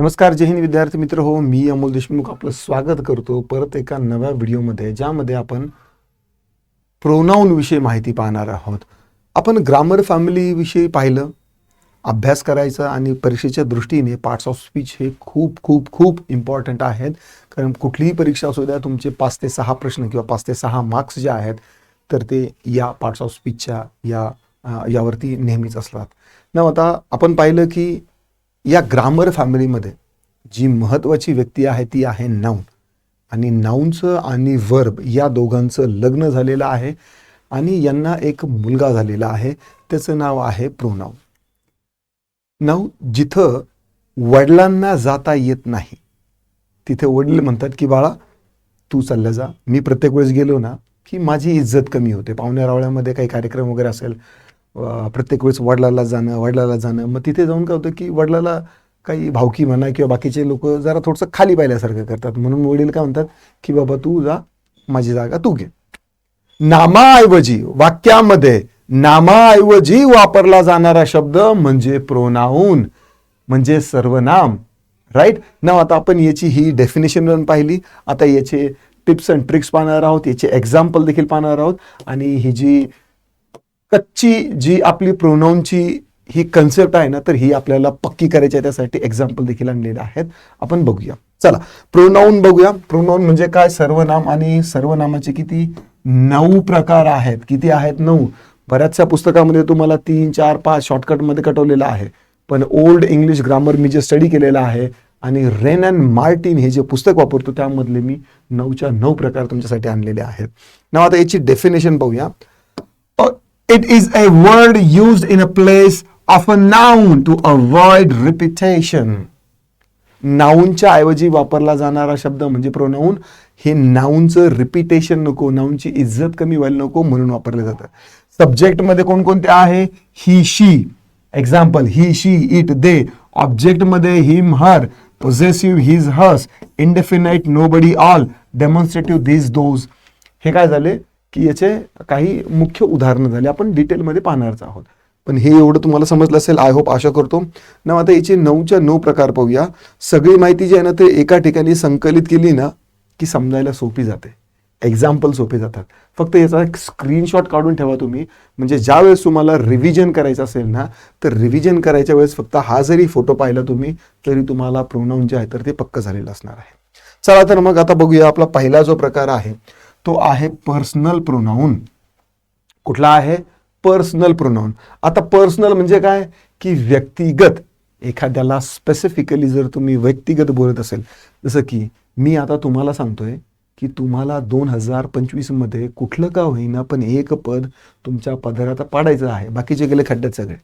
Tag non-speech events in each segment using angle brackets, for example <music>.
नमस्कार जय हिंद विद्यार्थी मित्र. हो मी अमोल देशमुख आपलं स्वागत करतो परत एका नव्या व्हिडिओमध्ये ज्यामध्ये आपण प्रोनाऊन विषयी माहिती पाहणार आहोत. आपण ग्रामर फॅमिलीविषयी पाहिलं अभ्यास करायचा आणि परीक्षेच्या दृष्टीने पार्ट्स ऑफ स्पीच हे खूप खूप खूप इम्पॉर्टंट आहेत. कारण कुठलीही परीक्षा असू द्या तुमचे पाच ते सहा प्रश्न किंवा पाच ते सहा मार्क्स जे आहेत तर ते या पार्ट्स ऑफ स्पीचच्या या यावरती नेहमीच असतात. ना आता आपण पाहिलं की या ग्रामर फॅमिलीमध्ये जी महत्त्वाची व्यक्ती आहे ती आहे नाऊन आणि नाऊनचं आणि वर्ब या दोघांचं लग्न झालेलं आहे आणि यांना एक मुलगा झालेला आहे त्याचं नाव आहे प्रोनाऊन नाऊ जिथं वडिलांना जाता येत नाही तिथे वडील म्हणतात की बाळा तू चालला जा. मी प्रत्येक वेळेस गेलो ना की माझी इज्जत कमी होते. पाहुण्या रावळ्यामध्ये काही कार्यक्रम वगैरे असेल प्रत्येक वेळेस वडिलाला जाणं वडिलाला जाणं. मग तिथे जाऊन काय होतं की वडिलाला काही भावकी म्हणा किंवा बाकीचे लोक जरा थोडंसं खाली पाहिल्यासारखं करतात. म्हणून वडील काय म्हणतात की बाबा तू जा माझी जागा तू घे. नामाऐवजी वाक्यामध्ये नामाऐवजी वापरला जाणारा शब्द म्हणजे प्रोनाऊन म्हणजे सर्वनाम. राईट ना आता आपण याची ही डेफिनेशन पाहिली. आता याचे टिप्स अँड ट्रिक्स पाहणार आहोत याचे एक्झाम्पल देखील पाहणार आहोत. आणि ही जी कच्ची जी आपली प्रोनाऊनची ही कन्सेप्ट आहे ना तर ही आपल्याला पक्की करायची आहे त्यासाठी एक्झाम्पल देखील आणलेले आहेत. आपण बघूया. चला प्रोनाऊन बघूया. प्रोनाऊन म्हणजे काय? सर्वनाम आणि सर्वनामाचे किती? नऊ प्रकार आहेत. किती आहेत? नऊ. बऱ्याचशा पुस्तकामध्ये तुम्हाला तीन चार पाच शॉर्टकटमध्ये कटवलेलं आहे. पण ओल्ड इंग्लिश ग्रामर मी जे स्टडी केलेलं आहे आणि रेन अँड मार्टिन हे जे पुस्तक वापरतो त्यामधले मी नऊच्या नऊ प्रकार तुमच्यासाठी आणलेले आहेत. ना आता याची डेफिनेशन पाहूया It is a word used in a place of a noun to avoid repetition. नाऊनच्या ऐवजी वापरला जाणारा शब्द म्हणजे प्रोनाऊन हे नाऊनचं रिपिटेशन नको नाऊनची इज्जत कमी व्हायला नको म्हणून वापरलं जातं. सब्जेक्टमध्ये कोणकोणते आहे? He she example he she it they ऑब्जेक्टमध्ये him her possessive his hers indefinite nobody all demonstrative this those हे काय झाले? की याचे काही मुख्य उदाहरणं झाले. आपण डिटेलमध्ये पाहणारच आहोत. पण हे एवढं तुम्हाला समजलं असेल आय होप आशा करतो. ना आता याचे नऊच्या नऊ प्रकार पाहूया. सगळी माहिती जी आहे ना ते एका ठिकाणी संकलित केली ना की समजायला सोपी जाते. एक्झाम्पल सोपे जातात. फक्त याचा एक स्क्रीनशॉट काढून ठेवा तुम्ही. म्हणजे ज्या वेळेस तुम्हाला रिव्हिजन करायचं असेल ना तर रिव्हिजन करायच्या वेळेस फक्त हा जरी फोटो पाहिला तुम्ही तरी तुम्हाला प्रोनाऊन जे आहे तर ते पक्क झालेलं असणार आहे. चला तर मग आता बघूया आपला पहिला जो प्रकार आहे. तो आहे पर्सनल प्रोनाऊन कुठला आहे? पर्सनल प्रोनाऊन आता पर्सनल म्हणजे काय? की व्यक्तिगत. एखाद्याला स्पेसिफिकली जर तुम्ही व्यक्तिगत बोलत असेल जसं की मी आता तुम्हाला सांगतोय की तुम्हाला दोन हजार पंचवीसमध्ये कुठलं का होईना पण एक पद तुमच्या पदरात पाडायचं आहे. बाकीचे गेले खड्ड्यात सगळे.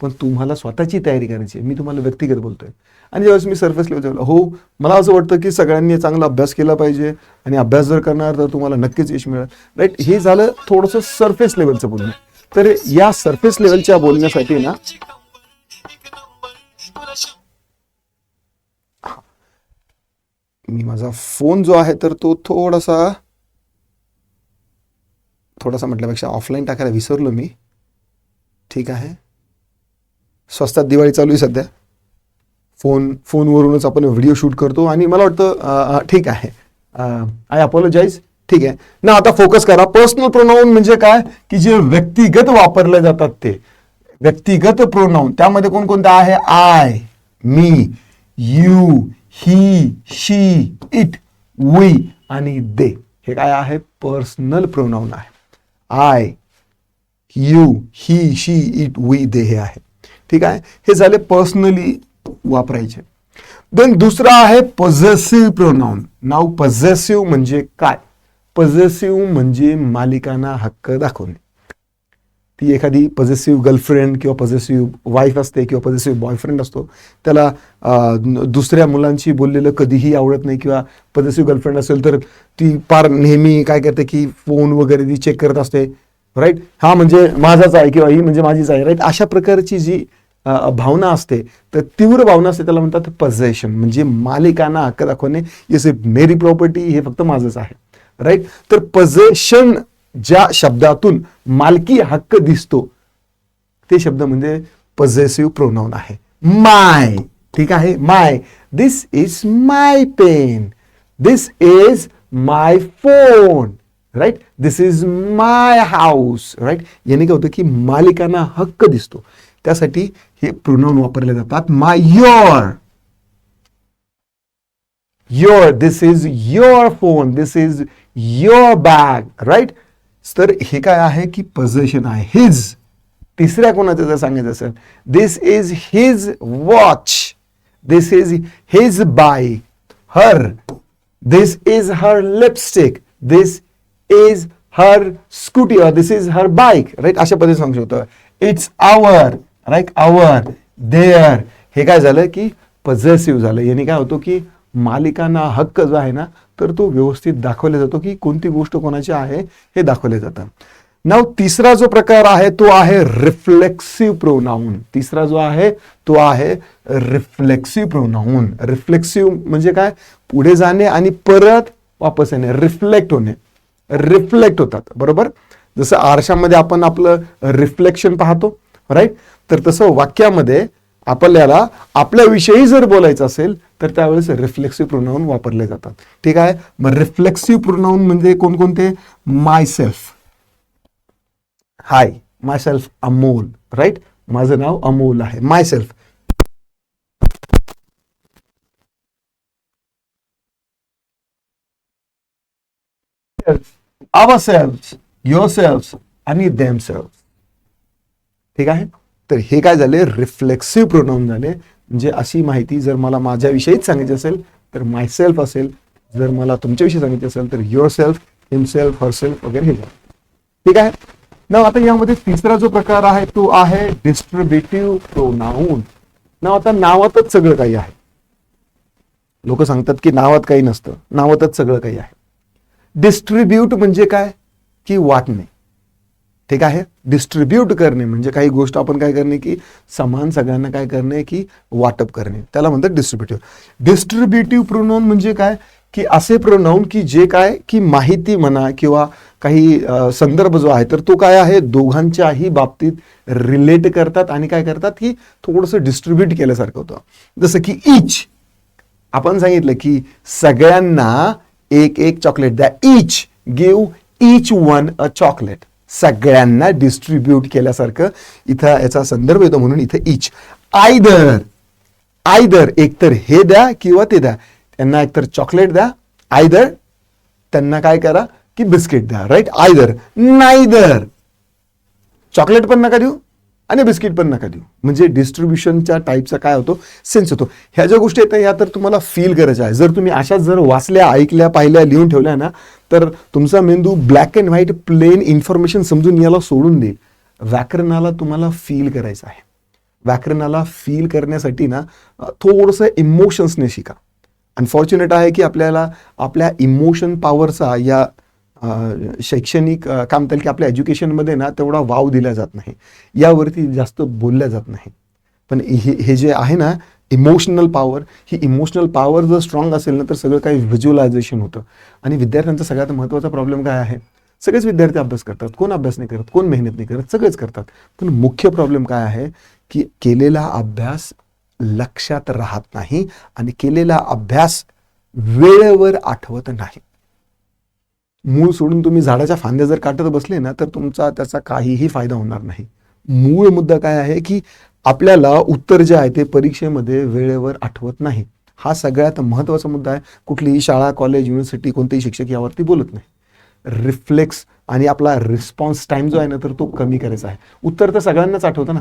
पण तुम्हाला स्वतःची तयारी करायची आहे. मी तुम्हाला व्यक्तिगत बोलतोय. आणि ज्यावेळेस मी सर्फेस लेवलला हो मला असं वाटतं की सगळ्यांनी चांगला अभ्यास केला पाहिजे आणि अभ्यास जर करणार तर तुम्हाला नक्कीच यश मिळेल. राईट हे झालं थोडंसं सरफेस लेवलचं बोलणं. तर या सरफेस लेवलच्या बोलण्यासाठी ना मी माझा फोन जो आहे तर तो थोडासा थोडासा म्हटल्यापेक्षा ऑफलाईन टाकायला विसरलो मी. ठीक आहे? स्वस्तात दिवाळी चालू आहे सध्या. फोन फोनवरूनच आपण व्हिडिओ शूट करतो आणि मला वाटतं ठीक आहे. आय अपोलोजाईज ठीक आहे. ना आता फोकस करा. पर्सनल प्रोनाऊन म्हणजे काय? की जे व्यक्तिगत वापरले जातात ते. व्यक्तिगत प्रोनाऊन त्यामध्ये कोणकोणतं आहे? I me you he she it we आणि दे हे काय आहे? पर्सनल प्रोनाऊन आहे. I you he she it we they हे आहे. ठीक आहे? हे झाले पर्सनली वापरायचे. देन दुसरा आहे पॉझेसिव्ह प्रोनाऊन नाव पॉझेसिव्ह म्हणजे काय? पॉझेसिव्ह म्हणजे मालिकांना हक्क दाखवणे. ती एखादी पॉझेसिव्ह गर्लफ्रेंड किंवा पॉझेसिव्ह वाईफ असते किंवा पॉझेसिव्ह बॉयफ्रेंड असतो त्याला दुसऱ्या मुलांशी बोललेलं कधीही आवडत नाही किंवा पॉझेसिव्ह गर्लफ्रेंड असेल तर ती फार नेहमी काय करते की फोन वगैरे ती चेक करत असते. राईट हा म्हणजे माझाच आहे किंवा ही म्हणजे माझीच आहे. राईट अशा प्रकारची जी भावना असते तर तीव्र भावना असते त्याला म्हणतात पजेशन म्हणजे मालिकांना हक्क दाखवणे येस मेरी प्रॉपर्टी हे फक्त माझंच आहे. राईट तर पजेशन ज्या शब्दातून मालकी हक्क दिसतो ते शब्द म्हणजे पजेसिव्ह प्रोनाऊन आहे. माय ठीक आहे? My this is my pen this is my phone right this is my house right याने काय होतं की मालिकांना हक्क दिसतो. त्यासाठी हे प्रोनाऊन वापरले जातात my your your this is your phone this is your bag right तर हे काय आहे की पजेशन आहे हिज तिसऱ्या कोणाचं जर सांगायचं असेल this is his watch this is his by her this is her lipstick this is her scooty और this is her bike right अशा पद्धतीने सांगू शकतो. It's our right our their हे काय झालं की पझेसिव्ह झालं. याने काय होतो की मालिकांना हक्क जो आहे ना तर तो व्यवस्थित दाखवला जातो की कोणती गोष्ट कोणाची आहे हे दाखवले जातं. नाव तिसरा जो प्रकार आहे तो आहे रिफ्लेक्सिव्ह प्रोनाऊन तिसरा जो आहे तो आहे रिफ्लेक्सिव्ह प्रोनाऊन रिफ्लेक्सिव्ह म्हणजे काय? पुढे जाणे आणि परत वापस येणे. रिफ्लेक्ट होणे. रिफ्लेक्ट होतात बरोबर? जसं आरशामध्ये आपण आपलं रिफ्लेक्शन पाहतो राईट तर तसं वाक्यामध्ये आपल्याला आपल्याविषयी जर बोलायचं असेल तर त्यावेळेस रिफ्लेक्सिव्ह प्रोनाऊन वापरले जातात. ठीक आहे? मग रिफ्लेक्सिव्ह प्रोनाऊन म्हणजे कोणकोणते? Myself hi myself Amol right माझं नाव अमोल आहे. Myself ourself yourself आणि देम सेल्फ ठीक आहे? तर हे काय झाले? रिफ्लेक्सिव्ह प्रोनाऊन झाले. म्हणजे अशी माहिती जर मला माझ्याविषयीच सांगायची असेल तर माय सेल्फ असेल. जर मला तुमच्याविषयी सांगायची असेल तर युअर सेल्फ हिमसेल्फ हरसेल्फ वगैरे हे ठीक आहे? ना आता यामध्ये तिसरा जो प्रकार आहे तो आहे डिस्ट्रीब्युटिव्ह प्रोनाऊन ना आता नावातच सगळं काही आहे. लोक सांगतात की नावात काही नसतं. नावातच सगळं काही आहे. डिस्ट्रीब्यूट म्हणजे काय? की वाटणे. ठीक आहे? डिस्ट्रीब्यूट करणे म्हणजे काही गोष्ट आपण काय करणे की समान सगळ्यांना काय करणे की वाटप करणे. त्याला म्हणतात डिस्ट्रीब्युटिव्ह. डिस्ट्रीब्युटिव्ह प्रोनाऊन म्हणजे काय? की असे प्रोनाऊन की जे काय? की माहिती म्हणा किंवा काही संदर्भ जो आहे तर तो काय आहे? दोघांच्याही बाबतीत रिलेट करतात आणि काय करतात? की थोडंसं डिस्ट्रीब्यूट केल्यासारखं होतं. जसं की इच आपण सांगितलं की सगळ्यांना एक एक चॉकलेट द्या each give each one a chocolate सगळ्यांना डिस्ट्रीब्यूट केल्यासारखं इथं याचा संदर्भ येतो म्हणून इथं इच आयदर आयदर एकतर हे द्या किंवा ते द्या. त्यांना एकतर चॉकलेट द्या. आयदर त्यांना काय करा की बिस्किट द्या. राईट आयदर नायदर चॉकलेट पण नका देऊ. आणि बिस्किट पण नका देऊ. म्हणजे डिस्ट्रीब्युशनच्या टाईपचा काय होतो? सेन्स होतो. ह्या ज्या गोष्टी आहेत ह्या तर तुम्हाला फील करायच्या आहे. जर तुम्ही अशा जर वाचल्या ऐकल्या पाहिल्या लिहून ठेवल्या ना तर तुमचा मेंदू black and white plain information समजून याला सोडून देईल. व्याकरणाला तुम्हाला फील करायचं आहे. व्याकरणाला फील करण्यासाठी ना थोडंसं इमोशन्सने शिका. अनफॉर्च्युनेट आहे की आपल्याला आपल्या इमोशन पॉवरचा या शैक्षणिक काय म्हणता की आपल्या एज्युकेशनमध्ये ना तेवढा वाव दिला जात नाही. यावरती जास्त बोलल्या जात नाही. पण हे हे जे आहे ना इमोशनल पॉवर ही इमोशनल पॉवर जर स्ट्रॉंग असेल ना तर सगळं काही व्हिज्युअलायझेशन होतं. आणि विद्यार्थ्यांचा सगळ्यात महत्त्वाचा प्रॉब्लेम काय आहे? सगळेच विद्यार्थी अभ्यास करतात. कोण अभ्यास नाही करत? कोण मेहनत नाही करत? सगळेच करतात. पण मुख्य प्रॉब्लेम काय आहे? की केलेला अभ्यास लक्षात राहत नाही आणि केलेला अभ्यास वेळेवर आठवत नाही. मूळ सोडून तुम्ही झाडाच्या फांद्या जर काटत बसले ना तर तुमचा त्याचा काहीही फायदा होणार नाही. मूळ मुद्दा काय आहे की आपल्याला उत्तर जे आहे ते परीक्षेमध्ये वेळेवर आठवत नाही. हा सगळ्यात महत्त्वाचा मुद्दा आहे. कुठलीही शाळा कॉलेज युनिव्हर्सिटी कोणतेही शिक्षक यावरती बोलत नाही. रिफ्लेक्स आणि आपला रिस्पॉन्स टाइम जो आहे ना तर तो कमी करायचा आहे. उत्तर तर सगळ्यांनाच आठवतं ना.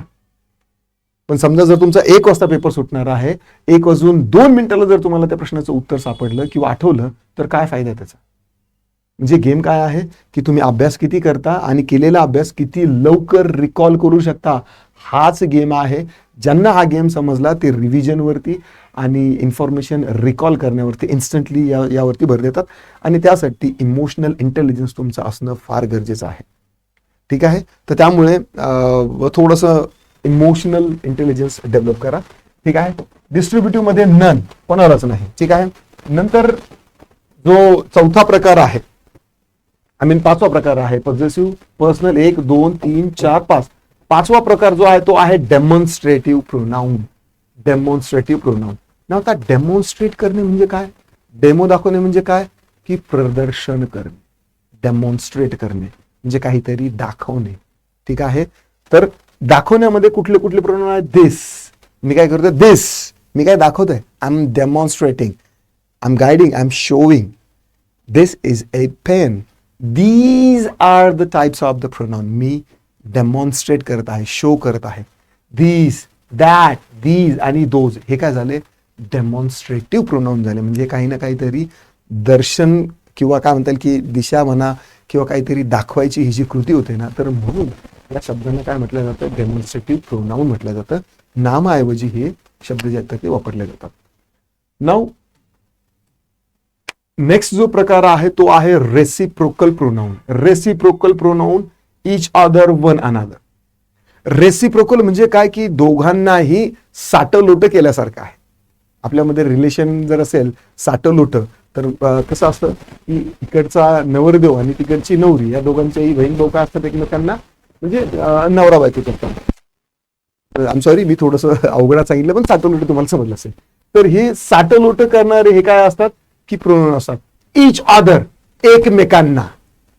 पण समजा जर तुमचा एक वाजता पेपर सुटणार आहे एक वाजून दोन मिनिटाला जर तुम्हाला त्या प्रश्नाचं उत्तर सापडलं किंवा आठवलं तर काय फायदा आहे त्याचा? म्हणजे गेम काय आहे की तुम्ही अभ्यास किती करता आणि केलेला अभ्यास किती लवकर रिकॉल करू शकता हाच गेम आहे. ज्यांना हा गेम समजला ते रिव्हिजनवरती आणि इन्फॉर्मेशन रिकॉल करण्यावरती इन्स्टंटली या यावरती भर देतात आणि त्यासाठी इमोशनल इंटेलिजन्स तुमचं असणं फार गरजेचं आहे. ठीक आहे? तर त्यामुळे थोडंसं इमोशनल इंटेलिजन्स डेव्हलप करा. ठीक आहे? डिस्ट्रीब्युटिव्हमध्ये नन कोणालाच नाही. ठीक आहे? नंतर जो चौथा प्रकार आहे आय मीन पाचवा प्रकार आहे पॉझिटिव्ह पर्सनल एक दोन तीन चार पाच. पाचवा प्रकार जो आहे तो आहे डेमॉन्स्ट्रेटिव्ह प्रोनाऊन डेमॉन्स्ट्रेटिव्ह प्रोनाऊन ना आता डेमॉन्स्ट्रेट करणे म्हणजे काय? डेमो दाखवणे म्हणजे काय? की प्रदर्शन करणे. डेमॉन्स्ट्रेट करणे. म्हणजे काहीतरी दाखवणे. ठीक आहे? तर दाखवण्यामध्ये कुठले कुठले प्रोनाऊन आहेत? दिस मी काय करतोय? दिस मी काय दाखवतोय? I am demonstrating I am guiding I am showing this is a pen these are the types of the pronoun me demonstrate करत आहे शो करत आहे. दीज दॅट दीज आणि दोज हे काय झाले? डेमॉन्स्ट्रेटिव्ह प्रोनाऊन झाले. म्हणजे काही ना काहीतरी दर्शन किंवा काय म्हणता येईल की दिशा म्हणा किंवा काहीतरी दाखवायची ही जी कृती होते ना तर म्हणून या शब्दांना काय म्हटलं जातं? डेमॉन्स्ट्रेटिव्ह प्रोनाऊन म्हटलं जातं. नामाऐवजी हे शब्द जे आहेत ते वापरले जातात. नाऊ नेक्स्ट जो प्रकार आहे तो आहे reciprocal pronoun reciprocal pronoun each other one another reciprocal म्हणजे काय? की दोघांनाही साटलोट केल्यासारखं आहे. आपल्यामध्ये रिलेशन जर असेल साटलोट तर कसं असतं? की इकडचा नवरदेव आणि तिकडची नवरी या दोघांच्याही बहीण भाऊ काय असतात एकमेकांना. म्हणजे नवरा बायको करतात. आम सॉरी मी थोडस अवघडात सांगितलं पण साटलोट तुम्हाला समजलं असेल. तर हे साटलोट करणारे हे काय असतात? की प्रोनाऊन असतात इच ऑदर एकमेकांना.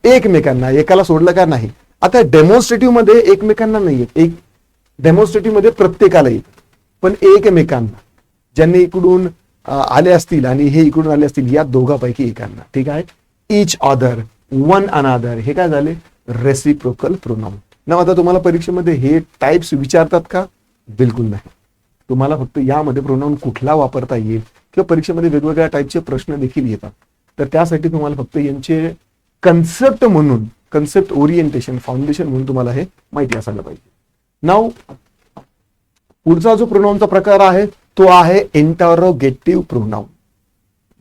एकमेकांना एकाला सोडलं का नाही? आता डेमॉन्स्ट्रेटिव्हमध्ये एकमेकांना नाही येत. एक डेमॉन्स्ट्रेटिव्हमध्ये प्रत्येकाला येत. पण एकमेकांना ज्यांनी इकडून आले असतील आणि हे इकडून आले असतील या दोघांपैकी एकांना. ठीक आहे? इच ऑदर वन अनादर हे काय झाले? रेसिप्रोकल प्रोनाऊन ना आता तुम्हाला परीक्षेमध्ये हे टाइप्स विचारतात का? बिलकुल नाही. तुम्हाला फक्त यामध्ये प्रोनाऊन कुठला वापरता येईल? किंवा परीक्षेमध्ये वेगवेगळ्या टाईपचे प्रश्न देखील येतात. तर त्यासाठी तुम्हाला फक्त यांचे कन्सेप्ट म्हणून कन्सेप्ट ओरिएंटेशन फाउंडेशन म्हणून तुम्हाला हे माहिती असायला पाहिजे. नाव पुढचा जो प्रोनाऊनचा प्रकार आहे तो आहे इंटरोगेटिव्ह प्रोनाऊन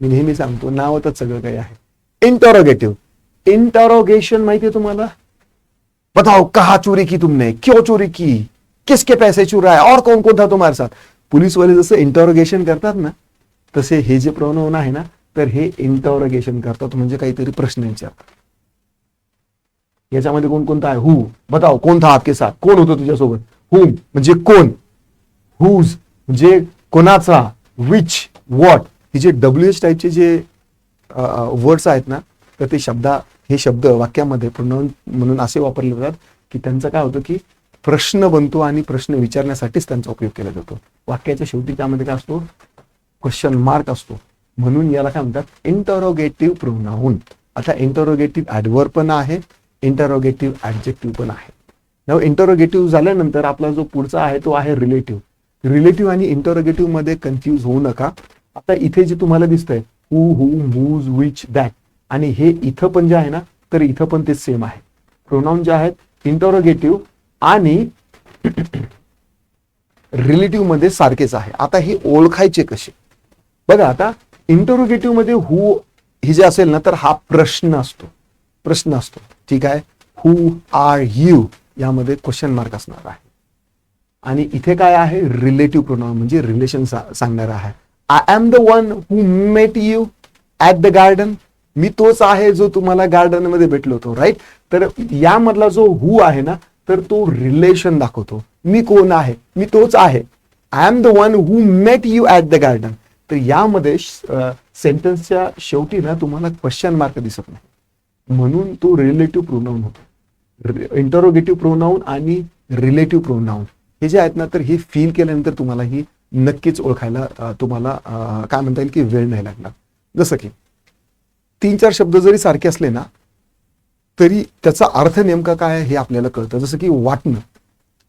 मी नेहमी सांगतो नावातच सगळं काही आहे. इंटरोगेटिव्ह इंटरोगेशन माहिती आहे तुम्हाला? बताओ कहा चोरी की तुमने? क्यों चोरी की? किसके पैसे चुराए? और कौन कौन था तुम्हारे साथ? पुलिस वाले जसं इंटरोगेशन करतात ना तसे हे जे प्रोनाऊन आहे ना तर हे इंटरोगेशन करतात म्हणजे काहीतरी प्रश्न विचारतात याच्यामध्ये कोण कोणता आहे? हु बताओ कोण था आपके साथ? कोण होतं तुझ्यासोबत? हुम म्हणजे कोण? हुज म्हणजे कोणाचा? विच वॉट हे जे डब्ल्यू एच टाईपचे जे वर्ड्स आहेत ना तर ते शब्द हे शब्द वाक्यामध्ये प्रोनाऊन म्हणून असे वापरले जातात की त्यांचं काय होतं की प्रश्न बनतो आणि प्रश्न विचारण्यासाठीच त्यांचा उपयोग केला जातो. वाक्याच्या शेवटी त्यामध्ये काय असतो? क्वेश्चन मार्क असतो. म्हणून याला काय म्हणतात? इंटरोगेटिव्ह प्रोनाऊन आता इंटरोगेटिव्ह ऍडवर पण आहे इंटरोगेटिव्ह ऍडजेक्टिव्ह पण आहे. इंटरोगेटिव्ह झाल्यानंतर आपला जो पुढचा आहे तो आहे रिलेटिव्ह रिलेटिव्ह आणि इंटरोगेटिव्हमध्ये कन्फ्यूज होऊ नका. आता इथे जे तुम्हाला दिसतंय who who whose which that आणि हे इथं पण जे आहे ना तर इथं पण ते सेम आहे. प्रोनाऊन जे आहेत इंटरोगेटिव्ह आणि <clears throat> रिलेटिव्हमध्ये सारखेच आहे. आता हे ओळखायचे कसे? बघा आता इंटरोगेटिव्हमध्ये हु हे जे असेल ना तर हा प्रश्न असतो. प्रश्न असतो. ठीक आहे? हु आर यू यामध्ये क्वेश्चन मार्क असणार आहे. आणि इथे काय आहे? रिलेटिव्ह प्रोनाउन म्हणजे रिलेशन सांगणार आहे. I am the one who met you at the garden मी तोच आहे जो तुम्हाला गार्डनमध्ये भेटलो होतो राईट तर यामधला जो हु आहे ना तर तो रिलेशन दाखवतो. मी कोण आहे? मी तोच आहे. I am the one who met you at the garden तर यामध्ये सेंटेन्सच्या शेवटी ना तुम्हाला क्वेश्चन मार्क दिसत नाही. म्हणून तो रिलेटिव्ह प्रोनाऊन होतो. इंटरोगेटिव्ह प्रोनाऊन आणि रिलेटिव्ह प्रोनाऊन हे जे आहेत ना तर हे फील केल्यानंतर तुम्हाला ही नक्कीच ओळखायला तुम्हाला काय म्हणता येईल की वेळ नाही लागणार. जसं की तीन चार शब्द जरी सारखे असले ना तरी त्याचा अर्थ नेमका काय हे आपल्याला कळतं. जसं की वाटणं.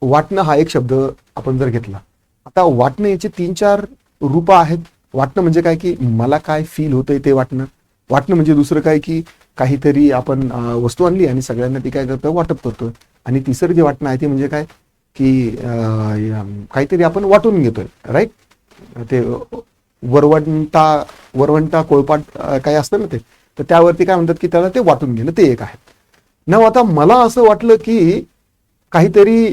वाटणं हा एक शब्द आपण जर घेतला. आता वाटणं याचे तीन चार रूप आहेत. वाटणं म्हणजे काय की मला काय फील होतंय ते वाटणं? वाटणं म्हणजे दुसरं काय की काहीतरी आपण वस्तू आणली आणि सगळ्यांना ती काय करतो वाटप करतोय. आणि तिसरं जे वाटणं आहे ते म्हणजे काय की काहीतरी आपण वाटून घेतोय राईट ते वरवंटा वरवंटा कोळपाट काय असतं ना ते? तर त्यावरती काय म्हणतात की त्याला ते वाटून घेणं ते एक आहे. न आता मला असं वाटलं की काहीतरी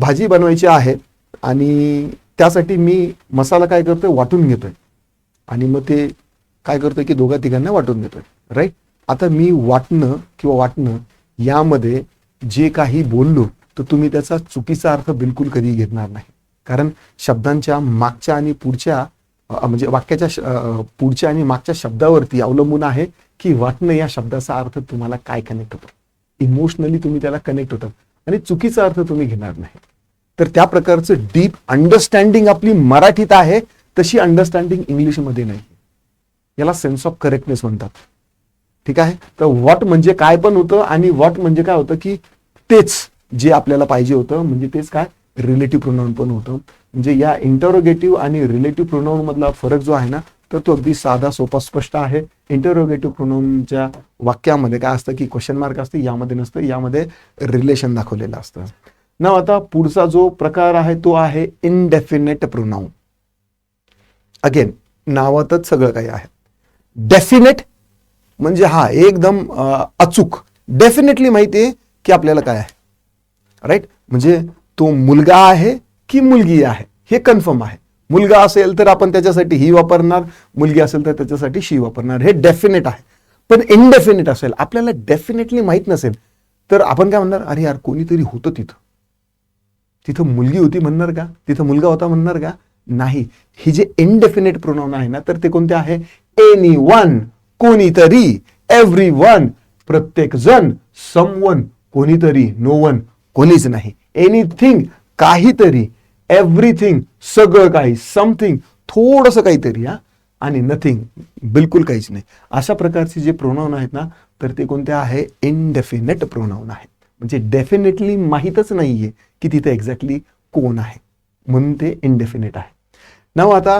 भाजी बनवायची आहे आणि त्यासाठी मी मसाला काय करतोय वाटून घेतोय. आणि मग ते काय करतोय की दोघा तिघांना वाटून घेतोय. राईट आता मी वाटणं किंवा वाटणं यामध्ये जे काही बोललो तर तुम्ही त्याचा चुकीचा अर्थ बिलकुल कधी घेणार नाही. कारण शब्दांच्या मागच्या आणि पुढच्या म्हणजे वाक्याच्या पुढच्या आणि मागच्या शब्दावरती अवलंबून आहे की वाटणं या शब्दाचा अर्थ तुम्हाला काय कनेक्ट होतो. इमोशनली तुम्ही त्याला कनेक्ट होतात. आणि चुकीचा अर्थ तुम्ही घेणार नाही. तर त्या प्रकारचं डीप अंडरस्टँडिंग आपली मराठीत आहे तशी अंडरस्टँडिंग इंग्लिशमध्ये नाही. याला सेन्स ऑफ करेक्टनेस म्हणतात. ठीक आहे? तर वॉट म्हणजे काय पण होतं आणि वॉट म्हणजे काय होतं की तेच जे आपल्याला पाहिजे होतं म्हणजे तेच काय? रिलेटिव्ह प्रोनाऊन पण होतं. म्हणजे या इंटरोगेटिव्ह आणि रिलेटिव्ह प्रोनाऊन मधला फरक जो आहे ना तर तो अगदी साधा सोपा स्पष्ट आहे. इंटरोगेटिव्ह प्रोनाऊनच्या वाक्यामध्ये काय असतं की क्वेश्चन मार्क असते यामध्ये नसतं यामध्ये रिलेशन दाखवलेलं असतं. ना आता पुढचा जो प्रकार आहे तो आहे इनडेफिनेट प्रोनाऊन अगेन नावातच सगळं काही आहे. डेफिनेट म्हणजे हा एकदम अचूक. डेफिनेटली माहिती आहे की आपल्याला काय आहे. राईट म्हणजे तो मुलगा आहे की मुलगी आहे? हे कन्फर्म आहे. मुलगा असेल तर आपण त्याच्यासाठी ही वापरणार मुलगी असेल तर त्याच्यासाठी शी वापरणार. हे डेफिनेट आहे. पण इनडेफिनेट असेल आपल्याला डेफिनेटली माहीत नसेल तर आपण काय म्हणणार? अरे यार कोणीतरी होतं तिथं. तिथं मुलगी होती म्हणणार का? तिथं मुलगा होता म्हणणार का? नाही. ही जे इनडेफिनेट प्रोनाऊन आहे ना तर ते कोणते आहे? एनी वन कोणीतरी एव्हरी वन प्रत्येक जण समवन कोणीतरी नो वन कोणीच नाही. एनिथिंग काहीतरी एव्हरीथिंग सगळं काही समथिंग थोडंसं काहीतरी हा. आणि नथिंग बिलकुल काहीच नाही. अशा प्रकारचे जे प्रोनाऊन आहेत ना तर ते कोणते आहे? इनडेफिनेट प्रोनाऊन आहेत. म्हणजे डेफिनेटली माहीतच नाहीये की तिथे एक्झॅक्टली कोण आहे. म्हणून ते इनडेफिनेट आहे. नाव आता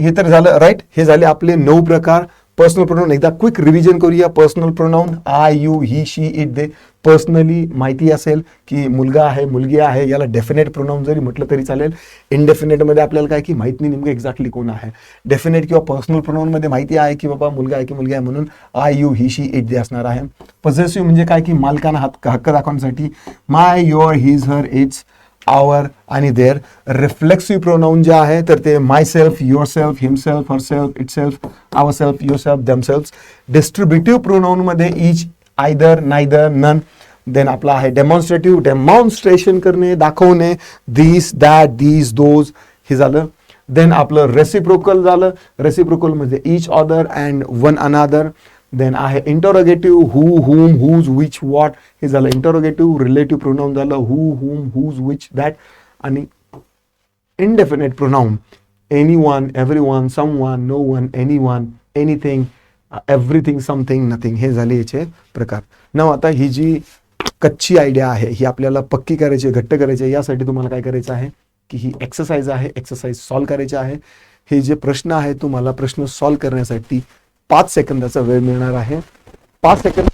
हे तर झालं राईट हे झाले आपले नऊ प्रकार. पर्सनल प्रोनाऊन एकदा क्विक रिव्हिजन करूया. Personal pronoun I you he she it they personally माहिती असेल की मुलगा आहे मुलगी आहे याला डेफिनेट प्रोनाऊन जरी म्हटलं तरी चालेल इनडेफिनेटमध्ये आपल्याला काय की माहिती नाही नेमकं एक्झॅक्टली कोण आहे. डेफिनेट किंवा पर्सनल प्रोनाऊनमध्ये माहिती आहे की बाबा मुलगा आहे की मुलगी आहे म्हणून I you he she it they असणार आहे. पॉझेसिव्ह म्हणजे काय की मालकांना हक्क हक्क दाखवण्यासाठी my your his her its our आणि देअर रिफ्लेक्सिव्ह प्रोनाऊन जे आहे तर ते myself yourself himself herself itself ourself yourself themself distributive प्रोनाऊनमध्ये each either neither none then आपला आहे डेमॉन्स्ट्रेटिव्ह डेमॉन्स्ट्रेशन करणे दाखवणे. दिस दॅट दीज दोज हे झालं. देन आपलं रेसिप्रोकल झालं. रेसिप्रोकल म्हणजे each other and one another then आहे interrogative who whom whose which what हे झालं. इंटरोगेटिव्ह रिलेटिव्ह प्रोनाऊन झालं. Who whom whose which that आणि indefinite pronoun. Anyone everyone someone no one anyone anything uh, everything something nothing. हे झाले याचे प्रकार. ना आता ही जी कच्ची आयडिया आहे ही आपल्याला पक्की करायची आहे, घट्ट करायची आहे यासाठी तुम्हाला काय करायचं आहे की ही एक्सरसाइज आहे एक्सरसाइज सॉल्व करायची आहे. हे जे प्रश्न आहे तुम्हाला प्रश्न सॉल्व करण्यासाठी पाच सेकंदाचा वेळ मिळणार आहे. पाच सेकंद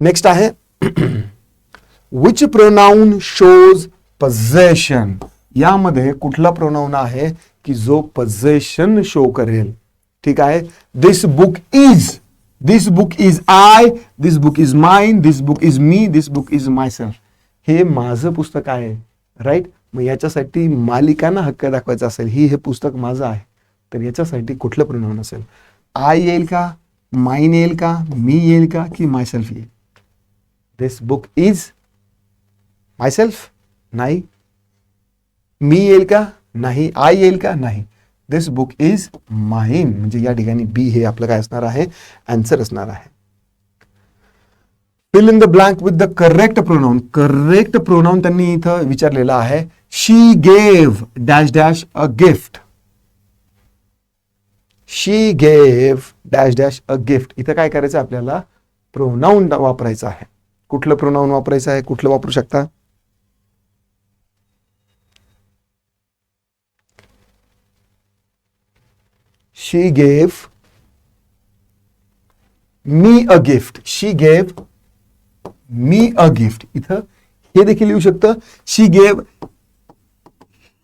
नेक्स्ट आहे विच प्रोनाऊन शोज़ पजेशन यामध्ये कुठला प्रोनाऊन आहे की जो पजेशन शो करेल? ठीक आहे? This book is this book is I this book is mine this book is me this book is myself हे माझं पुस्तक आहे. राईट मग याच्यासाठी मालिकांना हक्क दाखवायचा असेल. ही हे पुस्तक माझं आहे. तर याच्यासाठी कुठलं प्रोनाऊन असेल? आय येईल का? माईन येईल का? मी येईल का? की माय सेल्फ येईल? This book is myself नाही मी येईल का नाही आय येईल का नाही दिस बुक इज माइन म्हणजे या ठिकाणी बी हे आपलं काय असणार आहे आन्सर असणार आहे fill in the blank with the correct pronoun correct pronoun त्यांनी इथं विचारलेलं आहे. She gave dash dash a gift she gave dash dash a gift इथं काय करायचं आपल्याला? प्रोनाऊन वापरायचं आहे. कुठलं प्रोनाऊन वापरायचं आहे कुठलं वापरू शकता? She gave me a gift she gave me a gift इथं हे देखील येऊ शकतं. She gave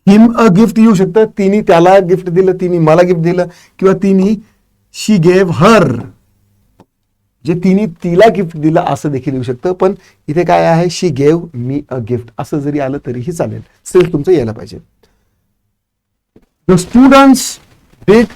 him a gift येऊ शकतं. तिने त्याला गिफ्ट दिलं तिने मला गिफ्ट दिलं किंवा तिने शी गेव हर जे तिने तिला गिफ्ट दिलं असं देखील येऊ शकतं. पण इथे काय आहे? She gave me a gift असं जरी आलं तरीही चालेल. सेल्फ तुमचं यायला पाहिजे. The students did